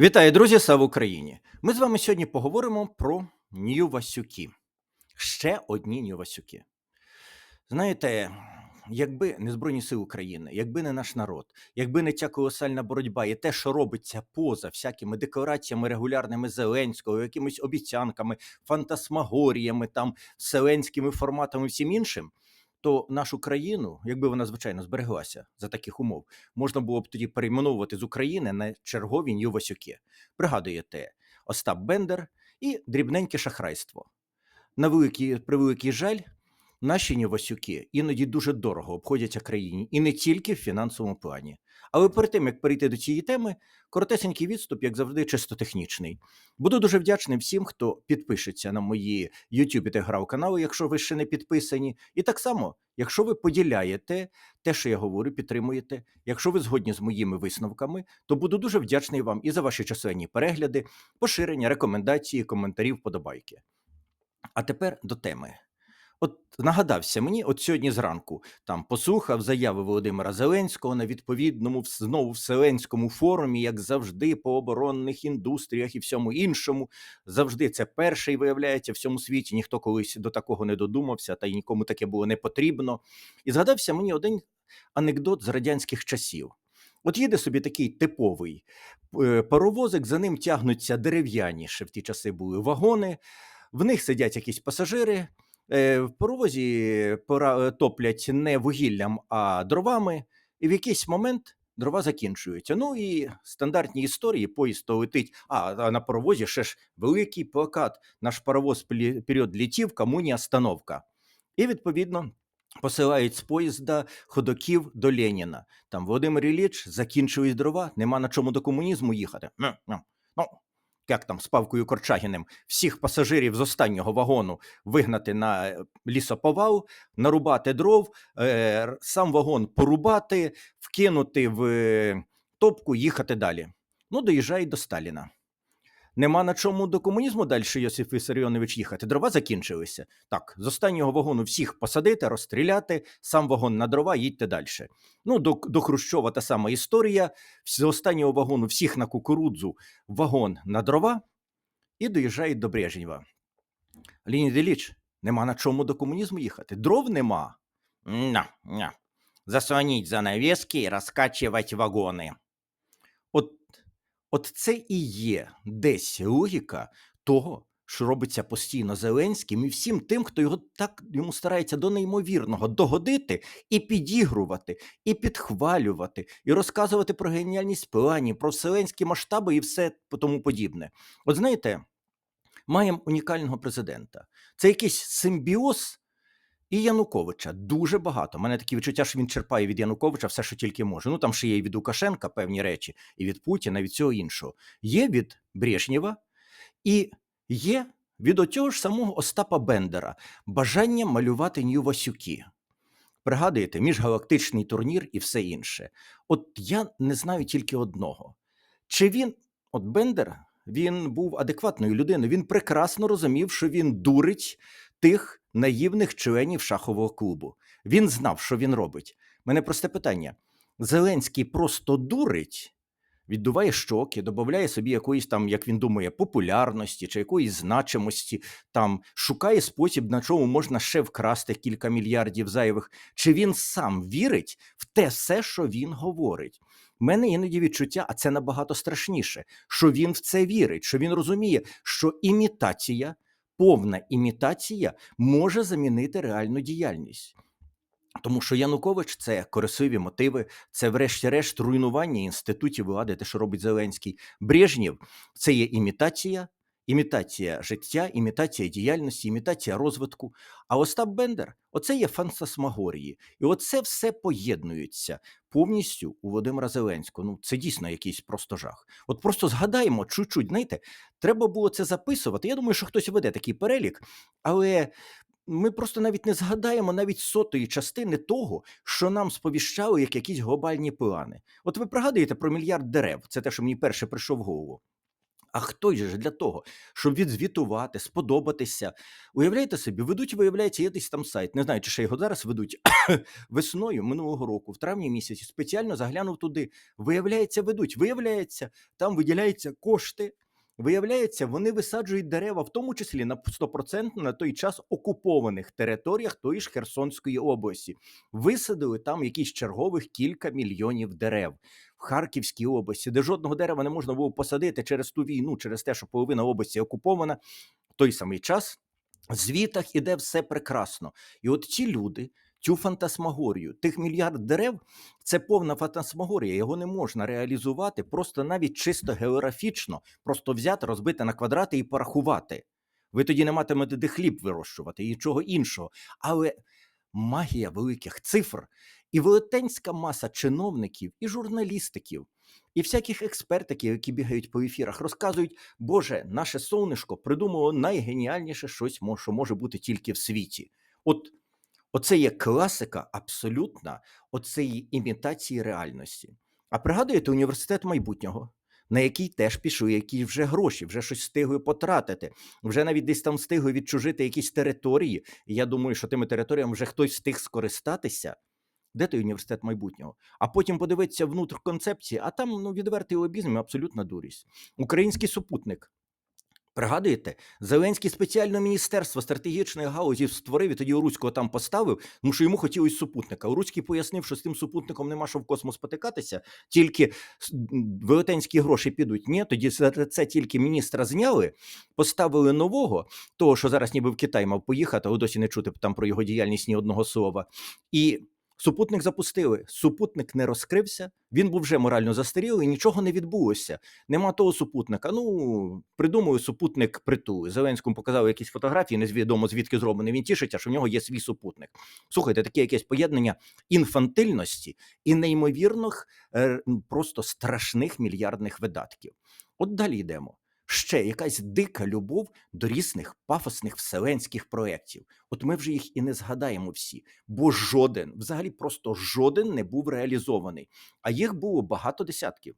Вітаю, друзі! Слава Україні! Ми з вами сьогодні поговоримо про Нью-Васюки. Ще одні Нью-Васюки. Знаєте, якби не Збройні Сили України, якби не наш народ, якби не ця колосальна боротьба і те, що робиться поза всякими деклараціями регулярними Зеленського, якимись обіцянками, фантасмагоріями, там, вселенськими форматами всім іншим, то нашу країну, якби вона звичайно збереглася за таких умов, можна було б тоді перейменовувати з України на чергові Нью-Васюки. Пригадуєте, Остап Бендер і дрібненьке шахрайство. На великий, превеликий жаль, наші Нью-Васюки іноді дуже дорого обходяться країні, і не тільки в фінансовому плані. Але перед тим як перейти до цієї теми, коротесенький відступ, як завжди, чисто технічний. Буду дуже вдячний всім, хто підпишеться на мої YouTube і телеграм-канали, якщо ви ще не підписані. І так само, якщо ви поділяєте те, що я говорю, підтримуєте. Якщо ви згодні з моїми висновками, то буду дуже вдячний вам і за ваші численні перегляди, поширення, рекомендації, коментарі, вподобайки. А тепер до теми. От нагадався мені, от сьогодні зранку там послухав заяви Володимира Зеленського на відповідному знову вселенському форумі, як завжди, по оборонних індустріях і всьому іншому. Завжди це перший виявляється в всьому світі. Ніхто колись до такого не додумався, та й нікому таке було не потрібно. І згадався мені один анекдот з радянських часів. От їде собі такий типовий е, паровозик, за ним тягнуться дерев'яні, ще в ті часи були вагони, в них сидять якісь пасажири. Е, В паровозі пора- топлять не вугіллям, а дровами, і в якийсь момент дрова закінчуються. Ну і стандартні історії, поїзд летить, а, на паровозі ще ж великий плакат. Наш паровоз плі- летів, кому не остановка. І відповідно. Посилають з поїзда ходоків до Леніна. Там Володимир Ілліч, закінчились дрова, нема на чому до комунізму їхати. Ну, як там з Павкою Корчагіним, всіх пасажирів з останнього вагону вигнати на е, лісоповал, нарубати дров, е, сам вагон порубати, вкинути в е, топку, їхати далі. Ну, доїжджає до Сталіна. Нема на чому до комунізму далі Йосиф Вісаріонович їхати. Дрова закінчилися. Так, з останнього вагону всіх посадити, розстріляти, сам вагон на дрова, їдьте далі. Ну, до, до Хрущова та сама історія. З останнього вагону всіх на кукурудзу, вагон на дрова і доїжджають до Брежнєва. Леонід Ілліч, нема на чому до комунізму їхати. Дров нема. На, на. Заслоніть занавески і розкачувати вагони. От, це і є десь логіка того, що робиться постійно Зеленським і всім тим, хто його так йому старається до неймовірного догодити і підігрувати, і підхвалювати, і розказувати про геніальність планів, про вселенські масштаби і все тому подібне. От знаєте, маємо унікального президента. Це якийсь симбіоз і Януковича. Дуже багато. У мене такі відчуття, що він черпає від Януковича все, що тільки може. Ну там ще є і від Лукашенка певні речі, і від Путіна, і від всього іншого. Є від Брежнєва і є від отього ж самого Остапа Бендера бажання малювати Нью-Васюки. Пригадуєте, міжгалактичний турнір і все інше. От я не знаю тільки одного. Чи він, от Бендер, він був адекватною людиною, він прекрасно розумів, що він дурить тих наївних членів шахового клубу. Він знав, що він робить. Мене просте питання: Зеленський просто дурить, віддуває щоки, додає собі якоїсь там, як він думає, популярності чи якоїсь значимості, там шукає спосіб, на чому можна ще вкрасти кілька мільярдів зайвих. Чи він сам вірить в те все, що він говорить? У мене іноді відчуття, а це набагато страшніше, що він в це вірить, що він розуміє, що імітація, повна імітація може замінити реальну діяльність. Тому що Янукович це корисливі мотиви, це, врешті-решт, руйнування інститутів влади, те, що робить Зеленський. Брежнєв це є імітація, імітація життя, імітація діяльності, імітація розвитку. А Остап Бендер оце є фантасмагорії. І оце все поєднується повністю у Володимира Зеленського. Ну, це дійсно якийсь просто жах. От просто згадаємо чуть-чуть, знаєте, треба було це записувати. Я думаю, що хтось веде такий перелік, але ми просто навіть не згадаємо навіть сотої частини того, що нам сповіщали як якісь глобальні плани. От ви пригадуєте про мільярд дерев, це те, що мені перше прийшло в голову. А хто ж для того, щоб відзвітувати, сподобатися? Уявляєте собі, ведуть, виявляється, є десь там сайт. Не знаю, чи ще його зараз ведуть весною минулого року, в травні місяці, спеціально заглянув туди. Виявляється, ведуть. Виявляється, там виділяються кошти. Виявляється, вони висаджують дерева, в тому числі на 100% на той час окупованих територіях тої ж Херсонської області. Висадили там якісь чергових кілька мільйонів дерев в Харківській області, де жодного дерева не можна було посадити через ту війну, через те, що половина області окупована. В той самий час в звітах іде все прекрасно. І от ці люди. Цю фантасмагорію, тих мільярд дерев це повна фантасмагорія. Його не можна реалізувати просто навіть чисто географічно, просто взяти, розбити на квадрати і порахувати. Ви тоді не матимете де хліб вирощувати і нічого іншого. Але магія великих цифр і велетенська маса чиновників і журналістиків, і всяких експертиків, які бігають по ефірах, розказують, Боже, наше сонечко придумало найгеніальніше щось, що може бути тільки в світі. От Оце є класика абсолютна оцеї імітації реальності. А пригадуєте університет майбутнього, на який теж пішли які вже гроші, вже щось встигли потратити, вже навіть десь там встигли відчужити якісь території. І я думаю, що тими територіями вже хтось встиг скористатися. Де той університет майбутнього? А потім подивитися внутрь концепції, а там ну, відвертий лобізм і абсолютна дурість. Український супутник. Пригадуєте, Зеленський спеціально міністерство стратегічної галузі створив і тоді Уруцького там поставив, тому що йому хотілося супутника. Уруцький пояснив, що з тим супутником нема що в космос потикатися, тільки велетенські гроші підуть. Ні, тоді це тільки міністра зняли, поставили нового, того, що зараз ніби в Китай мав поїхати, але досі не чути там про його діяльність ні одного слова. І супутник запустили. Супутник не розкрився, він був вже морально застарілий, нічого не відбулося. Нема того супутника. Ну, придумую супутник притулу. Зеленському показали якісь фотографії, незвідомо звідки зроблений. Він тішиться, що в нього є свій супутник. Слухайте, таке якесь поєднання інфантильності і неймовірних, е, просто страшних мільярдних видатків. От далі йдемо. Ще якась дика любов до різних пафосних вселенських проєктів. От ми вже їх і не згадаємо всі, бо жоден, взагалі просто жоден не був реалізований. А їх було багато десятків.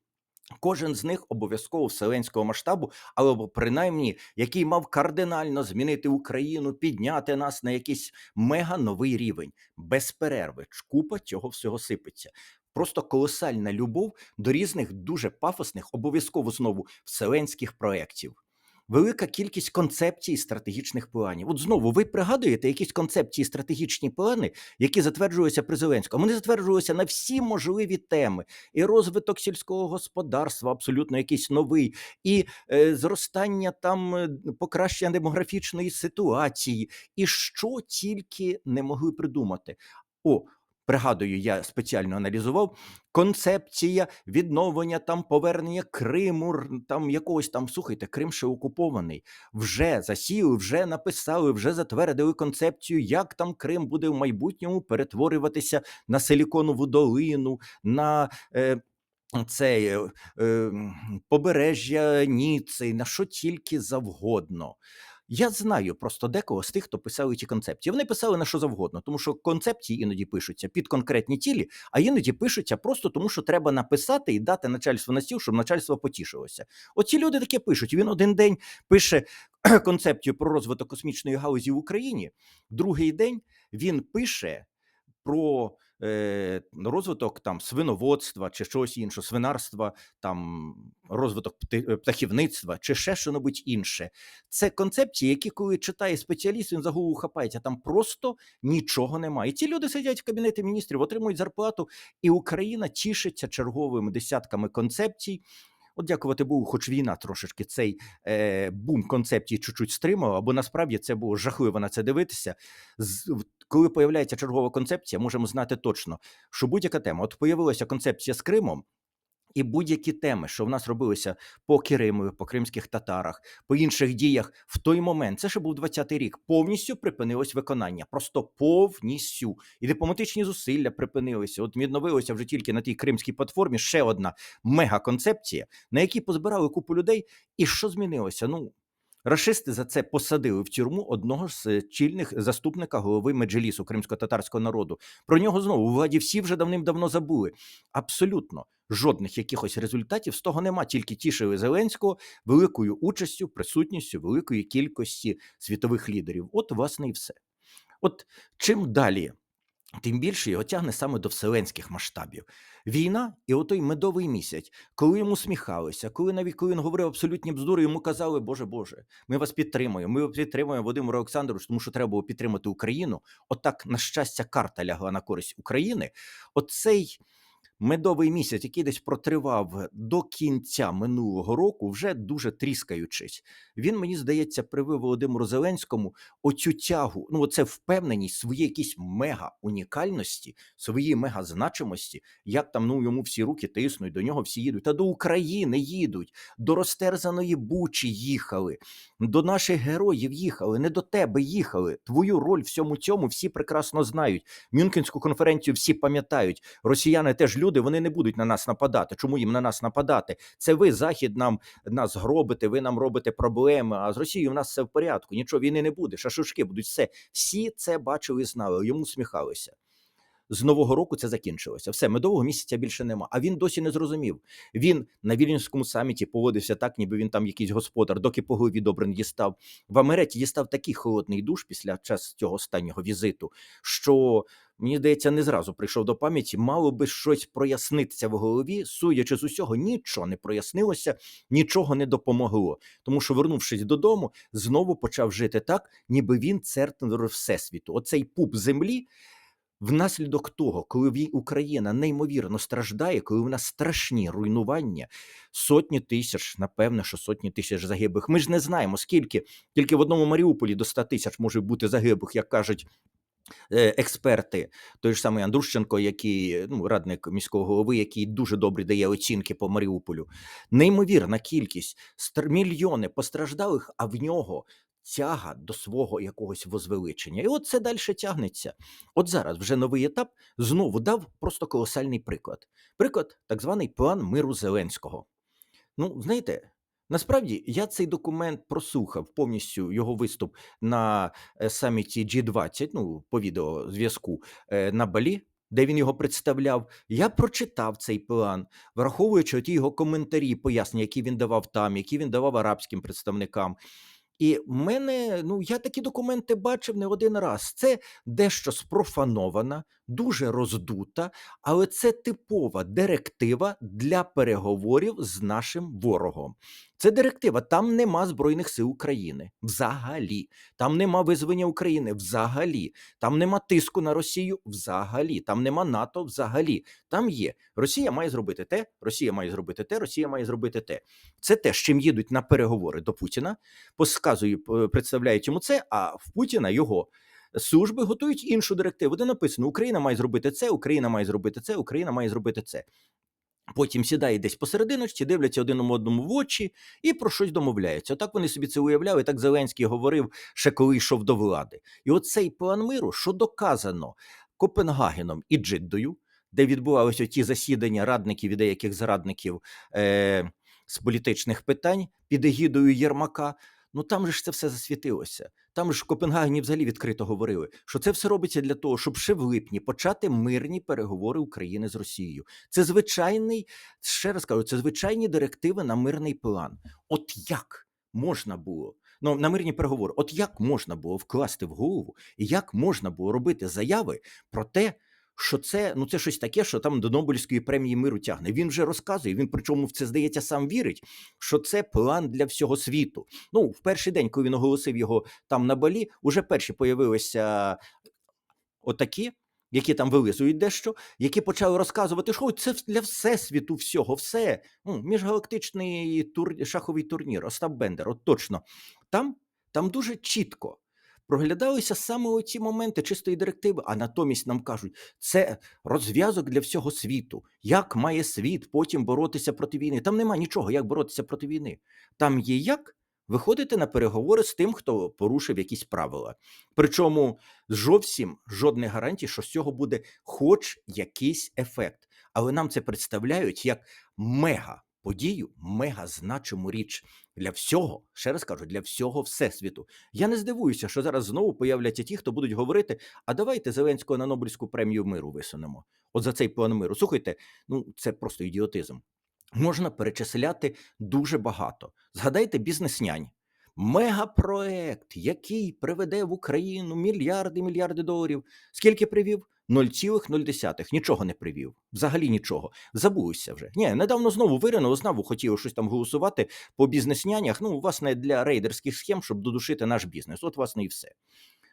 Кожен з них обов'язково вселенського масштабу, або принаймні, який мав кардинально змінити Україну, підняти нас на якийсь мега новий рівень, без перерви. Купа цього всього сипеться. Просто колосальна любов до різних дуже пафосних, обов'язково знову вселенських проєктів. Велика кількість концепцій стратегічних планів. От знову ви пригадуєте якісь концепції, стратегічні плани, які затверджуються при Зеленському. Вони затверджуються на всі можливі теми: і розвиток сільського господарства, абсолютно якийсь новий, і е, зростання там е, покращення демографічної ситуації, і що тільки не могли придумати. О, пригадую, я спеціально аналізував концепція відновлення там повернення Криму, там якогось там слухайте, Крим ще окупований. Вже засіяли, вже написали, вже затвердили концепцію, як там Крим буде в майбутньому перетворюватися на силіконову долину, на е, цей е, е, побережжя Ніци, на що тільки завгодно. Я знаю просто декого з тих, хто писали ці концепції. Вони писали на що завгодно, тому що концепції іноді пишуться під конкретні цілі, а іноді пишуться просто тому, що треба написати і дати начальству на стіл, щоб начальство потішилося. Оці люди таке пишуть. Він один день пише концепцію про розвиток космічної галузі в Україні, другий день він пише про розвиток там свиноводства чи щось інше, свинарства, там розвиток пти- птахівництва чи ще що-небудь інше. Це концепції, які, коли читає спеціаліст, він за голову хапається. Там просто нічого немає. І ці люди сидять в кабінеті міністрів, отримують зарплату, і Україна тішиться черговими десятками концепцій. От дякувати Богу, хоч війна трошечки цей е, бум концепції чуть-чуть стримала, бо насправді це було жахливо на це дивитися. З, коли появляється чергова концепція, можемо знати точно, що будь-яка тема, от появилася концепція з Кримом, і будь-які теми, що в нас робилися по Киримові, по кримських татарах, по інших діях, в той момент, це ще був 20-й рік, повністю припинилось виконання. Просто повністю. І дипломатичні зусилля припинилися. От відновилося вже тільки на тій кримській платформі ще одна мега-концепція, на якій позбирали купу людей. І що змінилося? Ну, Рашисти за це посадили в тюрму одного з чільних заступника голови меджелісу кримсько-татарського народу. Про нього знову у владі всі вже давним-давно забули. Абсолютно жодних якихось результатів з того нема. Тільки тішили Зеленського великою участю, присутністю великої кількості світових лідерів. От, власне, і все. От чим далі, тим більше його тягне саме до вселенських масштабів. Війна і отой медовий місяць, коли йому сміхалися, коли навіть коли він говорив абсолютні бздури, йому казали, Боже Боже, ми вас підтримуємо. Ми підтримуємо Володимира Олександрович, тому що треба було підтримати Україну. Отак, на щастя, карта лягла на користь України. Оцей медовий місяць, який десь протривав до кінця минулого року, вже дуже тріскаючись. Він мені здається привив Володимиру Зеленському оцю тягу. Ну, оце впевненість своєї якісь мега унікальності, своєї мега значимості. Як там ну йому всі руки тиснуть, до нього всі їдуть. Та до України їдуть, до розтерзаної Бучі їхали, до наших героїв їхали, не до тебе їхали. Твою роль всьому цьому всі прекрасно знають. Мюнхенську конференцію всі пам'ятають. Росіяни теж люди, вони не будуть на нас нападати. Чому їм на нас нападати? Це ви, Захід, нам нас гробите, ви нам робите проблеми. А з Росією в нас все в порядку. Нічого війни не буде. Шашушки будуть все. Всі це бачили і знали. Йому сміхалися. З нового року це закінчилося. Все, медового місяця більше нема. А він досі не зрозумів. Він на Вільнюському саміті поводився так, ніби він там якийсь господар, доки по голові дістав. В Америці дістав такий холодний душ після час цього останнього візиту, що мені здається, не зразу прийшов до пам'яті. Мало би щось прояснитися в голові. Судячи з усього, нічого не прояснилося, нічого не допомогло. Тому що, вернувшись додому, знову почав жити так, ніби він центр всесвіту. Оцей пуп землі. Внаслідок того, коли Україна неймовірно страждає, коли в нас страшні руйнування, сотні тисяч, напевне, що сотні тисяч загиблих. Ми ж не знаємо, скільки тільки в одному Маріуполі до 100 тисяч може бути загиблих, як кажуть е, експерти. Той ж самий Андрущенко, який ну, радник міського голови, який дуже добре дає оцінки по Маріуполю. Неймовірна кількість мільйони постраждалих, а в нього. Тяга до свого якогось возвеличення. І от це далі тягнеться. От зараз вже новий етап знову дав просто колосальний приклад. Приклад, так званий план миру Зеленського. Ну, знаєте, насправді я цей документ прослухав повністю його виступ на е, саміті G20, ну, по відеозв'язку е, на Балі, де він його представляв. Я прочитав цей план, враховуючи ті його коментарі, пояснення, які він давав там, які він давав арабським представникам. І мене, ну я такі документи бачив не один раз. Це дещо спрофанована, дуже роздута, але це типова директива для переговорів з нашим ворогом. Це директива. Там нема Збройних сил України взагалі. Там нема визволення України взагалі. Там нема тиску на Росію взагалі. Там нема НАТО взагалі. Там є Росія має зробити те, Росія має зробити те, Росія має зробити те. Це те, з чим їдуть на переговори до Путіна посказує, представляють йому це, а в Путіна його служби готують іншу директиву, де написано: Україна має зробити це, Україна має зробити це, Україна має зробити це. Потім сідає десь посерединочці, дивляться один одному в очі і про щось домовляються. Отак вони собі це уявляли. Так Зеленський говорив ще коли йшов до влади. І оцей план миру, що доказано Копенгагеном і Джиддою, де відбувалися ті засідання радників і деяких зрадників е, з політичних питань під егідою Єрмака. Ну там же ж це все засвітилося. Там ж в Копенгагені взагалі відкрито говорили, що це все робиться для того, щоб ще в липні почати мирні переговори України з Росією. Це звичайний, ще раз кажу, це звичайні директиви на мирний план. От як можна було ну, на мирні переговори, от як можна було вкласти в голову, і як можна було робити заяви про те, що це ну це щось таке, що там до Нобелівської премії миру тягне. Він вже розказує. Він причому в це здається сам вірить, що це план для всього світу. Ну, в перший день, коли він оголосив його там на балі, уже перші появилися отакі, які там вилизують дещо, які почали розказувати, що це для всесвіту всього, все. Ну, міжгалактичний тур... шаховий турнір, Остап Бендер, от точно. Там, там дуже чітко. Проглядалися саме оці моменти чистої директиви, а натомість нам кажуть, це розв'язок для всього світу. Як має світ потім боротися проти війни? Там нема нічого, як боротися проти війни. Там є як виходити на переговори з тим, хто порушив якісь правила. Причому зовсім жодних гарантій, що з цього буде хоч якийсь ефект. Але нам це представляють як мега подію, мега значиму річ для всього, ще раз кажу, для всього всесвіту. Я не здивуюся, що зараз знову появляться ті, хто будуть говорити: а давайте Зеленського на Нобелівську премію миру висунемо. От за цей план миру. Слухайте, ну це просто ідіотизм. Можна перечисляти дуже багато. Згадайте бізнес-нянь. Мегапроект, який приведе в Україну мільярди мільярди доларів. Скільки привів? 0,0. Нічого не привів. Взагалі нічого. Забулися вже. Ні, недавно знову виринув, знову хотіли щось там голосувати по бізнес-нянях. Ну, власне, для рейдерських схем, щоб додушити наш бізнес. От, власне, і все.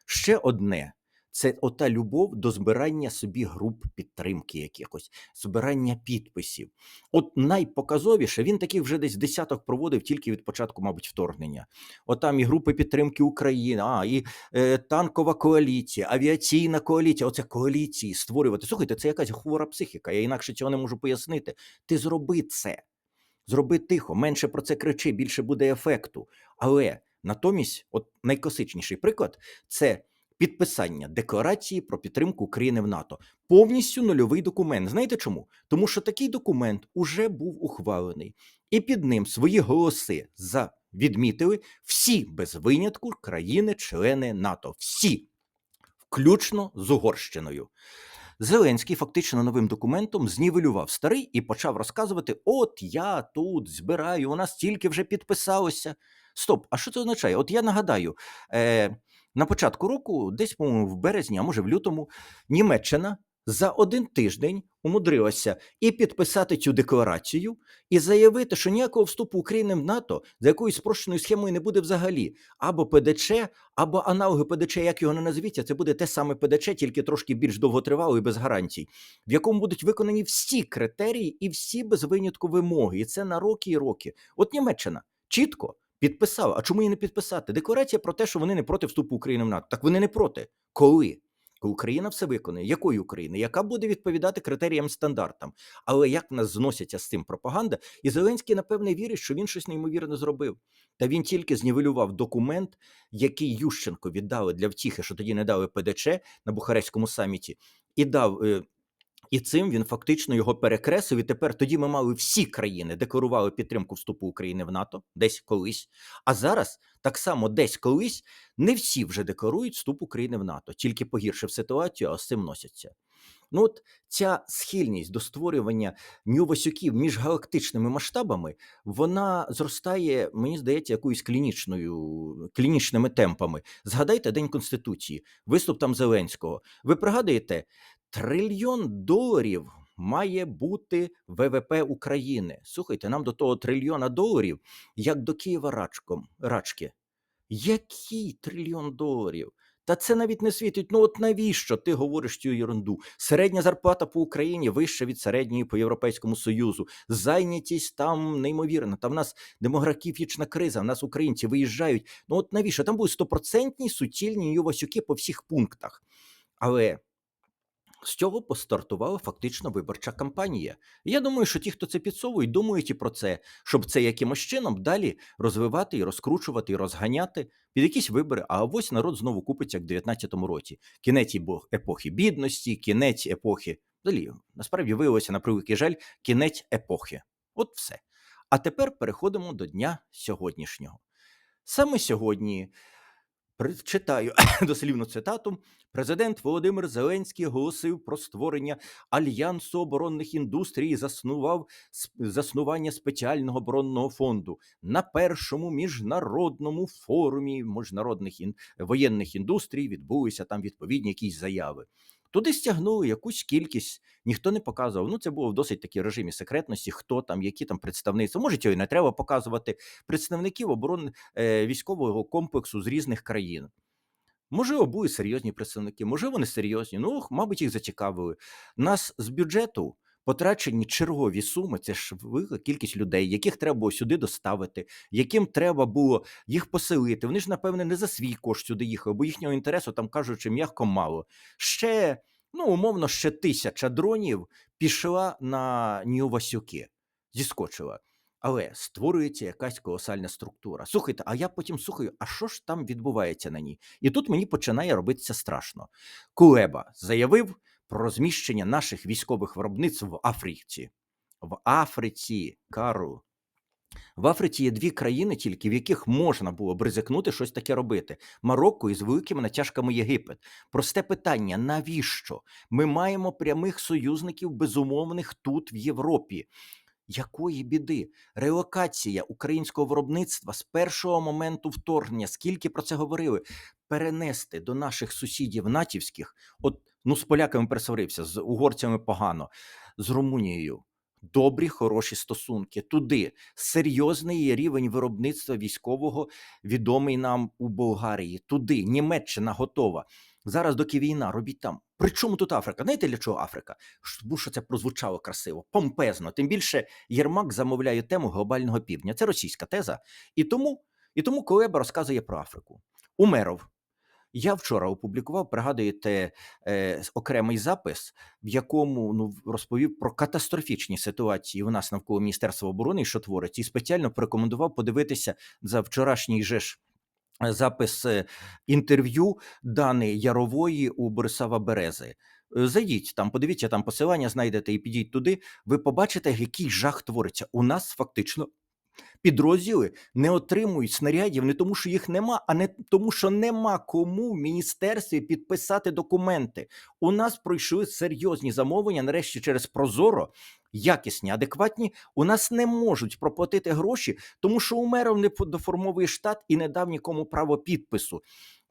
Ще одне. Це ота любов до збирання собі груп підтримки якихось, збирання підписів. От найпоказовіше він таких вже десь десяток проводив тільки від початку, мабуть, вторгнення. От там і групи підтримки України, а і е, танкова коаліція, авіаційна коаліція. Оце коаліції створювати. Слухайте, це якась хвора психіка. Я інакше цього не можу пояснити. Ти зроби це. Зроби тихо, менше про це кричи, більше буде ефекту. Але натомість, от найкласичніший приклад це підписання декларації про підтримку України в НАТО. Повністю нульовий документ. Знаєте чому? Тому що такий документ уже був ухвалений, і під ним свої голоси за відмітили всі без винятку країни-члени НАТО. Всі, включно з Угорщиною. Зеленський фактично новим документом знівелював старий і почав розказувати: От я тут збираю, у нас стільки вже підписалося. Стоп, а що це означає? От я нагадаю, е, на початку року, десь, по-моєму, в березні, а може в лютому, Німеччина за один тиждень умудрилася і підписати цю декларацію, і заявити, що ніякого вступу України в НАТО за якоюсь спрощеною схемою не буде взагалі. Або ПДЧ, або аналоги ПДЧ, як його не назвіться, це буде те саме ПДЧ, тільки трошки більш довготривало і без гарантій, в якому будуть виконані всі критерії і всі без винятку вимоги. І це на роки і роки. От Німеччина чітко. Підписала. А чому її не підписати? Декларація про те, що вони не проти вступу України в НАТО. Так вони не проти. Коли? Україна все виконує. Якої України? Яка буде відповідати критеріям стандартам? Але як нас зносяться з цим пропаганда? І Зеленський, напевне, вірить, що він щось неймовірно зробив. Та він тільки знівелював документ, який Ющенко віддали для втіхи, що тоді не дали ПДЧ на Бухарестському саміті, і дав. І цим він фактично його перекреслив. І тепер тоді ми мали всі країни декларували підтримку вступу України в НАТО десь колись. А зараз так само десь колись не всі вже декларують вступ України в НАТО, тільки погіршив ситуацію, а з цим носяться. Ну от ця схильність до створювання нювасюків між галактичними масштабами, вона зростає, мені здається, якоюсь клінічною, клінічними темпами. Згадайте День Конституції, виступ там Зеленського. Ви пригадуєте, трильйон доларів має бути ВВП України. Слухайте, нам до того трильйона доларів, як до Києва рачком, рачки. Який трильйон доларів? Та це навіть не світить. Ну от навіщо ти говориш цю ерунду? Середня зарплата по Україні вища від середньої по Європейському Союзу. Зайнятість там неймовірна. Там в нас демографічна криза, в нас українці виїжджають. Ну от навіщо? Там будуть стопроцентні суцільні ювасюки по всіх пунктах. Але з цього постартувала фактично виборча кампанія. Я думаю, що ті, хто це підсовують, думають і про це, щоб це якимось чином далі розвивати і розкручувати, і розганяти під якісь вибори. А ось народ знову купиться як в 19-му році. Кінець епохи бідності, кінець епохи. Далі насправді виявилося на превеликий жаль, кінець епохи. От все. А тепер переходимо до дня сьогоднішнього. Саме сьогодні Причитаю дослівну цитату. Президент Володимир Зеленський оголосив про створення альянсу оборонних індустрій, заснував заснування спеціального оборонного фонду на першому міжнародному форумі міжнародних ін... воєнних індустрій. Відбулися там відповідні якісь заяви. Туди стягнули якусь кількість, ніхто не показував. Ну, це було в досить такій режимі секретності, хто там, які там представництва. Може, цього і не треба показувати представників оборони е, військового комплексу з різних країн. Можливо, були серйозні представники, можливо, не серйозні. Ну, мабуть, їх зацікавили. Нас з бюджету потрачені чергові суми. Це ж велика кількість людей, яких треба було сюди доставити, яким треба було їх поселити. Вони ж, напевне, не за свій кошт сюди їхали, бо їхнього інтересу там кажучи, м'яко мало. Ще, ну, умовно, ще тисяча дронів пішла на Нью-Васюки, зіскочила. Але створюється якась колосальна структура. Слухайте, а я потім слухаю, а що ж там відбувається на ній? І тут мені починає робитися страшно. Кулеба заявив про розміщення наших військових виробництв в Африці. в Африці, Кару. В Африці є дві країни, тільки в яких можна було б ризикнути щось таке робити: Марокко із великими натяжками Єгипет. Просте питання: навіщо? Ми маємо прямих союзників безумовних тут, в Європі. Якої біди? Релокація українського виробництва з першого моменту вторгнення, скільки про це говорили, перенести до наших сусідів натівських, от ну з поляками пересварився, з угорцями погано, з Румунією. Добрі, хороші стосунки туди. Серйозний рівень виробництва військового відомий нам у Болгарії. Туди Німеччина готова. Зараз, доки війна, робіть там. При чому тут Африка? Знаєте для чого Африка? Тому що це прозвучало красиво, помпезно. Тим більше Єрмак замовляє тему глобального півдня. Це російська теза. І тому, і тому Колеба розказує про Африку. Умеров. Я вчора опублікував, пригадуєте, е, окремий запис, в якому ну розповів про катастрофічні ситуації у нас навколо Міністерства оборони, що творить, і спеціально порекомендував подивитися за вчорашній же ж е, запис е, інтерв'ю Дани Ярової у Борисава Берези. Зайдіть там, подивіться там посилання, знайдете і підіть туди. Ви побачите, який жах твориться. У нас фактично підрозділи не отримують снарядів не тому, що їх нема, а не тому, що нема кому в міністерстві підписати документи. У нас пройшли серйозні замовлення. Нарешті через Прозоро, якісні, адекватні. У нас не можуть проплатити гроші, тому що Умеров не доформовує штат і не дав нікому право підпису.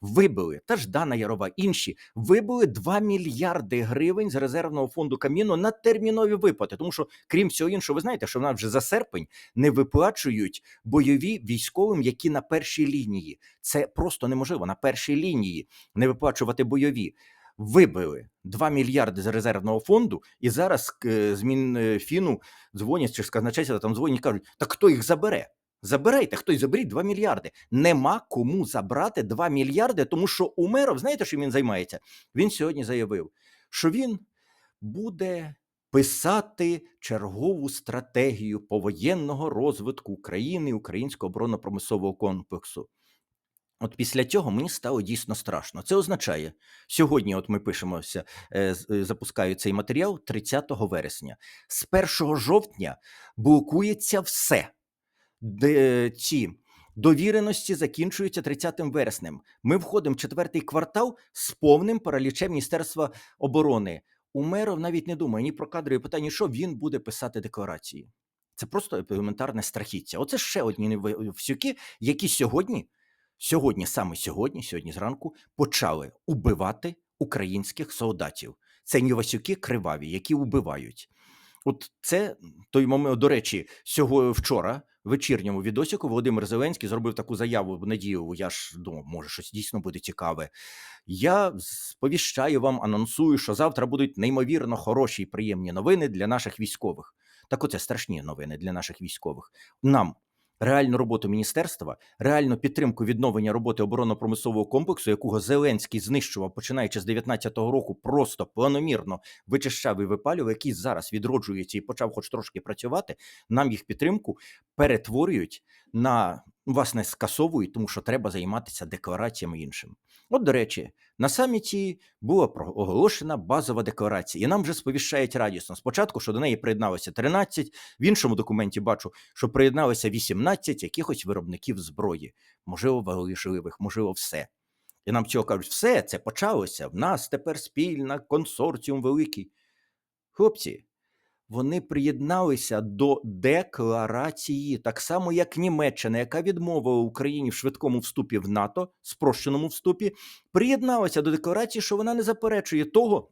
Вибили та ж Дана Ярова, інші вибили 2 мільярди гривень з резервного фонду Каміну на термінові виплати. Тому що, крім всього іншого, ви знаєте, що в нас вже за серпень не виплачують бойові військовим, які на першій лінії. Це просто неможливо на першій лінії не виплачувати бойові. Вибили 2 мільярди з резервного фонду, і зараз е, з Мінфіну дзвонять чи з казначейства там дзвонять і кажуть: так хто їх забере? Забирайте, хтось заберіть 2 мільярди. Нема кому забрати 2 мільярди, тому що Умеров, знаєте, що він займається? Він сьогодні заявив, що він буде писати чергову стратегію повоєнного розвитку України, українського оборонно-промислового комплексу. От після цього мені стало дійсно страшно. Це означає, сьогодні, от ми пишемося, е, е, запускаю цей матеріал 30 вересня. З 1 жовтня блокується все де ці довіреності закінчуються 30 вереснем. Ми входимо в четвертий квартал з повним паралічем Міністерства оборони. Умеров навіть не думає ні про кадрові питання, що він буде писати декларації. Це просто елементарне страхіття. Оце ще одні всюки, які сьогодні, сьогодні, саме сьогодні, сьогодні зранку, почали убивати українських солдатів. Це Нівасюки криваві, які убивають. От це той момент, до речі, сього вчора вечірньому відосіку Володимир Зеленський зробив таку заяву в неділю. Я ж думав, може, щось дійсно буде цікаве. Я сповіщаю вам, анонсую, що завтра будуть неймовірно хороші і приємні новини для наших військових. Так, оце страшні новини для наших військових. Нам реальну роботу міністерства, реальну підтримку відновлення роботи оборонно-промислового комплексу, якого Зеленський знищував, починаючи з 19-го року, просто планомірно вичищав і випалював, який зараз відроджується і почав, хоч трошки працювати. Нам їх підтримку перетворюють на власне скасовують, тому що треба займатися деклараціями іншим. От, до речі, на саміті була оголошена базова декларація, і нам вже сповіщають радісно. Спочатку, що до неї приєдналося 13, в іншому документі бачу, що приєдналося 18 якихось виробників зброї, можливо, важливих, можливо, все. І нам цього кажуть, все це почалося. В нас тепер спільна консорціум великий. Хлопці, вони приєдналися до декларації, так само як Німеччина, яка відмовила Україні в швидкому вступі в НАТО, спрощеному вступі, приєдналася до декларації, що вона не заперечує того.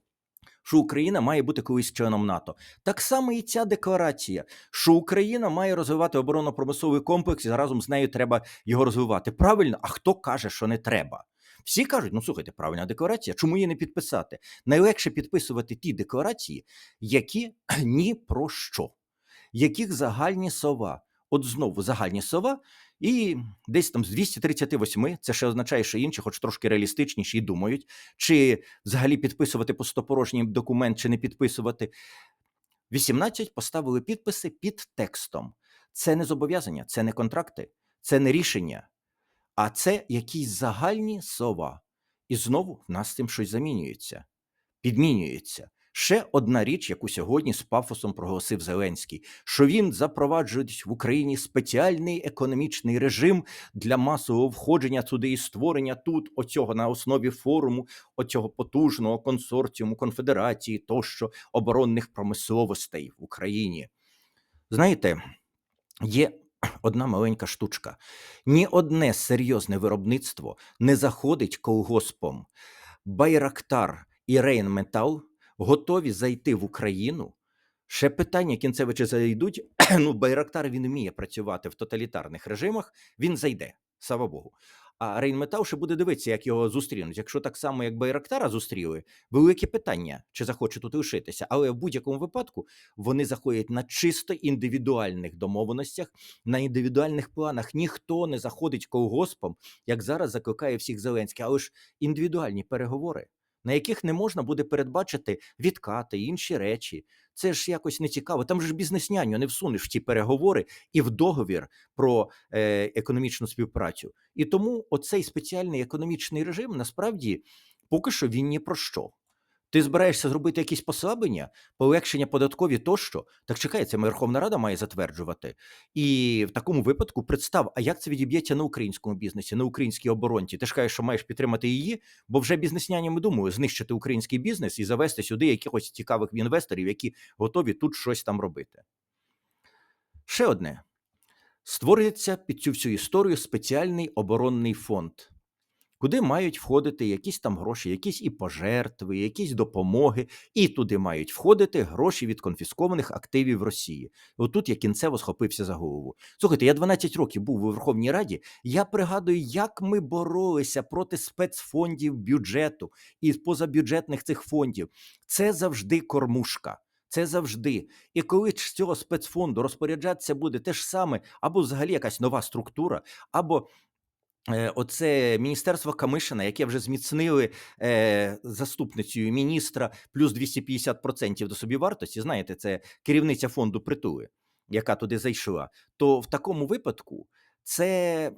Що Україна має бути колись членом НАТО, так само і ця декларація, що Україна має розвивати оборонно-промисловий комплекс, і разом з нею треба його розвивати. Правильно, а хто каже, що не треба? Всі кажуть, ну слухайте, правильна декларація, чому її не підписати? Найлегше підписувати ті декларації, які ні про що, яких загальні слова. От знову загальні слова, і десь там з 238, це ще означає, що інші, хоч трошки реалістичніші, і думають, чи взагалі підписувати пустопорожній документ, чи не підписувати. 18 поставили підписи під текстом. Це не зобов'язання, це не контракти, це не рішення а це якісь загальні слова. І знову в нас з цим щось замінюється, підмінюється. Ще одна річ, яку сьогодні з пафосом проголосив Зеленський, що він запроваджує в Україні спеціальний економічний режим для масового входження туди і створення тут оцього на основі форуму, оцього потужного консорціуму конфедерації тощо оборонних промисловостей в Україні. Знаєте, є одна маленька штучка: ні одне серйозне виробництво не заходить колгоспом. Байрактар і Рейнметал готові зайти в Україну. Ще питання кінцеве чи зайдуть. Ну, Байрактар він вміє працювати в тоталітарних режимах, він зайде, слава Богу. А Рейнметал ще буде дивитися, як його зустрінуть. Якщо так само, як Байрактара зустріли, велике питання, чи захоче тут лишитися. Але в будь-якому випадку вони заходять на чисто індивідуальних домовленостях, на індивідуальних планах. Ніхто не заходить колгоспом, як зараз закликає всіх Зеленський, але ж індивідуальні переговори на яких не можна буде передбачити відкати інші речі. Це ж якось не цікаво. Там же ж бізнес-няню не всунеш в ті переговори і в договір про е, економічну співпрацю. І тому оцей спеціальний економічний режим насправді поки що він ні про що. Ти збираєшся зробити якісь послаблення, полегшення податкові тощо. Так чекай, це Верховна Рада має затверджувати. І в такому випадку представ, а як це відіб'ється на українському бізнесі, на українській оборонці? Ти ж кажеш, що маєш підтримати її, бо вже бізнеснянями думаю, знищити український бізнес і завести сюди якихось цікавих інвесторів, які готові тут щось там робити. Ще одне: створюється під цю всю історію спеціальний оборонний фонд куди мають входити якісь там гроші, якісь і пожертви, якісь допомоги, і туди мають входити гроші від конфіскованих активів Росії. Отут я кінцево схопився за голову. Слухайте, я 12 років був у Верховній Раді. Я пригадую, як ми боролися проти спецфондів бюджету і позабюджетних цих фондів. Це завжди кормушка. Це завжди. І коли з цього спецфонду розпоряджатися буде те ж саме, або взагалі якась нова структура, або Е, оце міністерство Камишина, яке вже зміцнили е, заступницею міністра плюс 250% до собівартості. Знаєте, це керівниця фонду притули, яка туди зайшла. То в такому випадку це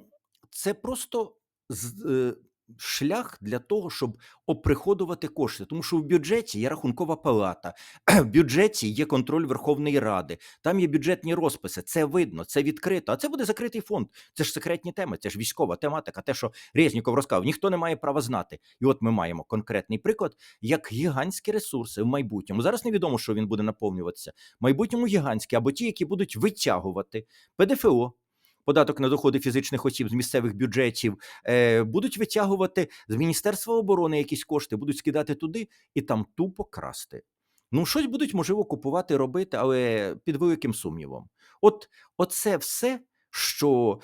це просто з, е, шлях для того, щоб оприходувати кошти, тому що в бюджеті є рахункова палата, в бюджеті є контроль Верховної Ради, там є бюджетні розписи. Це видно, це відкрито. А це буде закритий фонд. Це ж секретні теми, це ж військова тематика. Те, що Резніков розказав, ніхто не має права знати. І от ми маємо конкретний приклад, як гігантські ресурси в майбутньому. Зараз невідомо, що він буде наповнюватися. В майбутньому гігантські або ті, які будуть витягувати ПДФО податок на доходи фізичних осіб з місцевих бюджетів, е, будуть витягувати з Міністерства оборони якісь кошти, будуть скидати туди і там тупо красти. Ну, щось будуть, можливо, купувати, робити, але під великим сумнівом. От оце все, що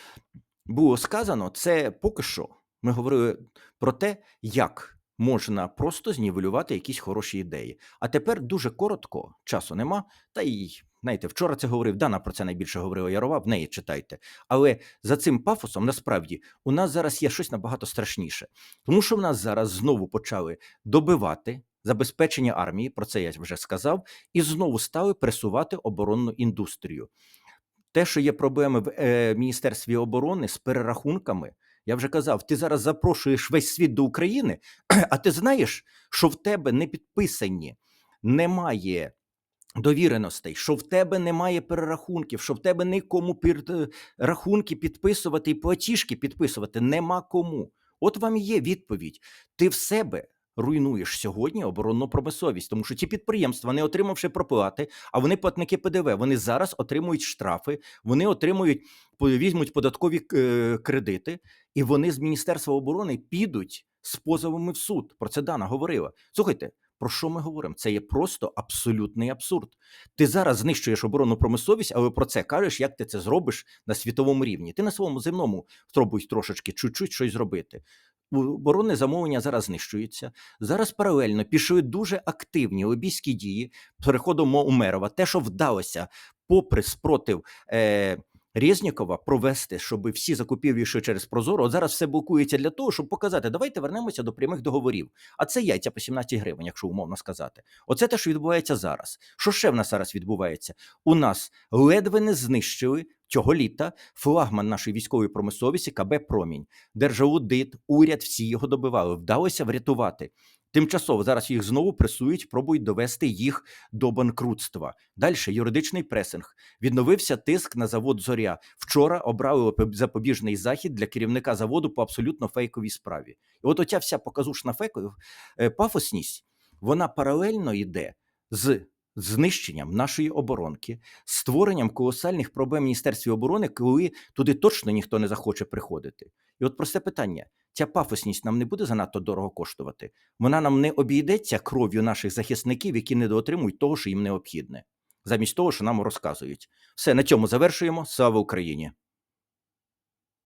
було сказано, це поки що. Ми говорили про те, як можна просто знівелювати якісь хороші ідеї. А тепер дуже коротко, часу нема, та й Знаєте, вчора це говорив, Дана про це найбільше говорила Ярова, в неї читайте. Але за цим пафосом насправді у нас зараз є щось набагато страшніше, тому що в нас зараз знову почали добивати забезпечення армії, про це я вже сказав, і знову стали пресувати оборонну індустрію. Те, що є проблеми в е, Міністерстві оборони з перерахунками, я вже казав, ти зараз запрошуєш весь світ до України, а ти знаєш, що в тебе не підписані, немає довіреностей, що в тебе немає перерахунків, що в тебе нікому пір... Е, рахунки підписувати і платіжки підписувати нема кому. От вам і є відповідь. Ти в себе руйнуєш сьогодні оборонну промисловість, тому що ті підприємства, не отримавши проплати, а вони платники ПДВ, вони зараз отримують штрафи, вони отримують, візьмуть податкові е, кредити, і вони з Міністерства оборони підуть з позовами в суд. Про це Дана говорила. Слухайте, про що ми говоримо? Це є просто абсолютний абсурд. Ти зараз знищуєш оборонну промисловість, але про це кажеш, як ти це зробиш на світовому рівні. Ти на своєму земному спробуй трошечки чуть-чуть щось зробити. Оборонне замовлення зараз знищується. Зараз паралельно пішли дуже активні лобійські дії переходом Умерова. Те, що вдалося, попри спротив. Е, Резнікова провести, щоб всі закупівлі йшли через Прозоро. От зараз все блокується для того, щоб показати, давайте вернемося до прямих договорів. А це яйця по 17 гривень, якщо умовно сказати. Оце те, що відбувається зараз. Що ще в нас зараз відбувається? У нас ледве не знищили цього літа флагман нашої військової промисловості КБ Промінь, Держаудит, уряд, всі його добивали. Вдалося врятувати. Тимчасово зараз їх знову пресують, пробують довести їх до банкрутства. Далі юридичний пресинг. Відновився тиск на завод Зоря. Вчора обрали запобіжний захід для керівника заводу по абсолютно фейковій справі. І от оця вся показушна фейкова е, пафосність, вона паралельно йде з знищенням нашої оборонки, створенням колосальних проблем в Міністерстві оборони, коли туди точно ніхто не захоче приходити. І от просте питання: ця пафосність нам не буде занадто дорого коштувати. Вона нам не обійдеться кров'ю наших захисників, які не доотримують того, що їм необхідне, замість того, що нам розказують. Все на цьому завершуємо. Слава Україні!